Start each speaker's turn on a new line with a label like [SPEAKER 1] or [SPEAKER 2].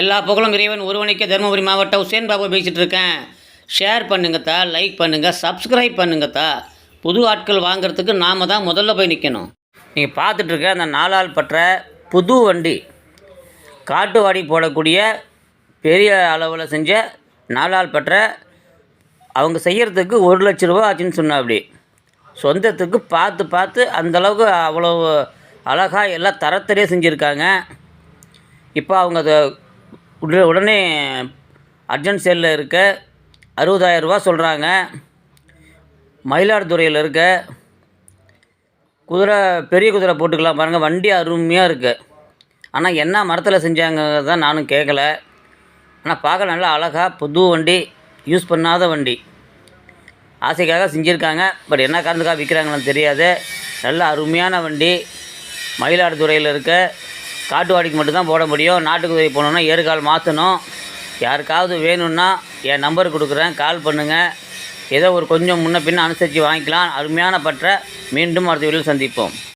[SPEAKER 1] எல்லா புகழும் இறைவன் ஒருவனுக்கே தருமபுரி மாவட்டம் உசேன் பாபு பேசிகிட்டு இருக்கேன் ஷேர் பண்ணுங்கத்தா லைக் பண்ணுங்கள் சப்ஸ்கிரைப் பண்ணுங்கத்தா. புது ஆட்கள் வாங்குறதுக்கு நாம தான் முதல்ல போய் நிற்கணும் நீங்கள் பார்த்துட்ருக்க அந்த நாலால் பற்ற புது வண்டி. காட்டுவாடி போடக்கூடிய பெரிய அளவில் செஞ்ச நாலால் பற்ற அவங்க செய்கிறதுக்கு ஒரு லட்ச ரூபா ஆச்சுன்னு சொன்னா அப்படி. சொந்தத்துக்கு பார்த்து பார்த்து அந்தளவுக்கு அவ்வளோ அழகாக எல்லாம் தரத்திலே செஞ்சுருக்காங்க. இப்போ அவங்க அதை உடனே உடனே அர்ஜென்ட் சேலில் இருக்க அறுபதாயிரம் ரூபா சொல்கிறாங்க மயிலாடுதுறையில் இருக்க குதிரை பெரிய குதிரை போட்டுக்கலாம் பாருங்கள் வண்டி அருமையாக இருக்குது ஆனால் என்ன மரத்தில் செஞ்சாங்க தான் நானும் கேட்கல ஆனால் பார்க்க நல்லா அழகாக புது வண்டி யூஸ் பண்ணாத வண்டி. ஆசைக்காக செஞ்சுருக்காங்க. பட் என்ன காரணத்துக்காக விற்கிறாங்கன்னு தெரியாது. நல்ல அருமையான வண்டி. மயிலாடுதுறையில் இருக்க காட்டுவாடிக்கு மட்டும்தான் போட முடியும். நாட்டுக்குதிரை போகணுன்னா ஏறுகால் மாற்றணும் யாருக்காவது வேணும்னா என் நம்பர் கொடுக்குறேன். கால் பண்ணுங்கள் ஏதோ ஒரு கொஞ்சம் முன்ன பின்ன அனுசரித்து வாங்கிக்கலாம். அருமையான பற்ற மீண்டும் அடுத்த வீடியோவில் சந்திப்போம்.